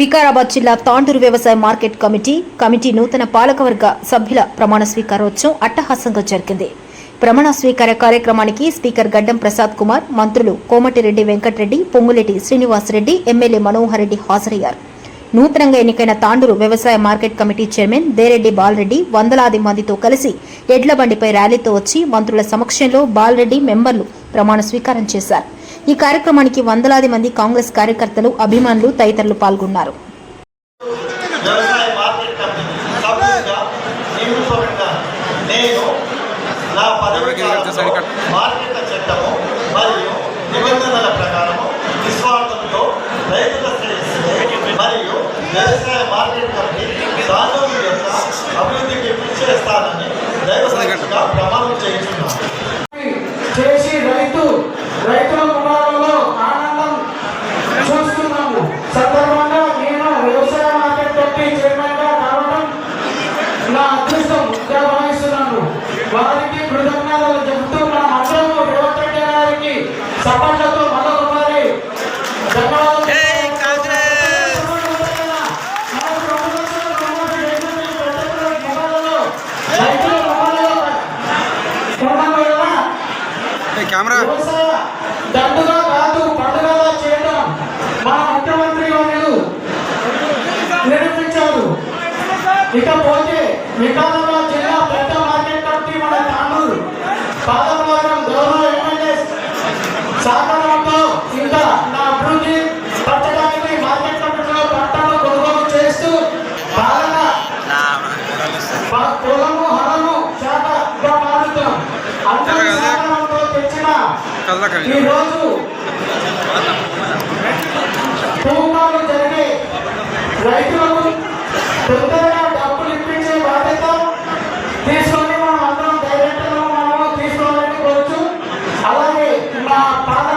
వికారాబాద్ జిల్లా తాండూరు వ్యవసాయ market committee committee నూతన పాలకవర్గ సభ్యుల ప్రమాణ స్వీకారోత్సవం అట్టహాసంగా జరిగింది. ప్రమాణ స్వీకార కార్యక్రమానికి స్పీకర్ గడ్డం ప్రసాద్ కుమార్ మంత్రులు కోమటిరెడ్డి వెంకటరెడ్డి పొంగులేటి శ్రీనివాసరెడ్డి ఎమ్మెల్యే మనోహర్ రెడ్డి హాజరయ్యారు. నూతనంగా ఎన్నికైన తాండూరు వ్యవసాయ market committee chairman Dereddy Balreddy వందలాది మందితో కలిసి ఎడ్ల బండిపై ర్యాలీతో వచ్చి మంత్రుల సమక్షంలో బాలరెడ్డి మెంబర్లు ప్రమాణ స్వీకారం చేశారు. ఈ కార్యక్రమానికి వందలాది మంది కాంగ్రెస్ కార్యకర్తలు అభిమానులు తదితరులు పాల్గొన్నారు. వ్యవసాయ మార్కెట్ కమిటీ సభ్యుడిగా నియమించబడిన నేను నా పదవి కాలంలో మార్కెట్ల చట్టము మరియు నిబంధనల ప్రకారము నిస్వార్థంతో రైతుల శ్రేయస్సును మరియు వ్యవసాయ మార్కెట్ కమిటీ దాని యొక్క అభివృద్ధికి కృషి చేస్తానని దైవసాక్షిగా ప్రమాణం చేయించున్నాను చేసి రైతు వారికి కృతజ్ఞతలు చెబుతూ నా మంత్రము రేవంత్ రెడ్డి గారికి సపోర్ట్లతో మరొకసారి కెమెరా. దండుగా కాదు పండుగగా చేయడం మన ముఖ్యమంత్రి వర్యులు నిరూపించారు. ఇకపోతే వికారాబాద్ పాదభాగం గౌరవ ఎమ్మెల్యే సహకారంతో ఇంకా నా అభివృద్ధి పరచడానికి మార్కెట్ కమిటీలో పంటలు కొనుగోలు చేస్తూ పాలన కులము హరము శాఖగా మారుతాం అందరి సహకారంతో తెచ్చిన ఈ రోజు తూకాలు జరిగే రైతులకు తొందరగా తీసుకొని మనం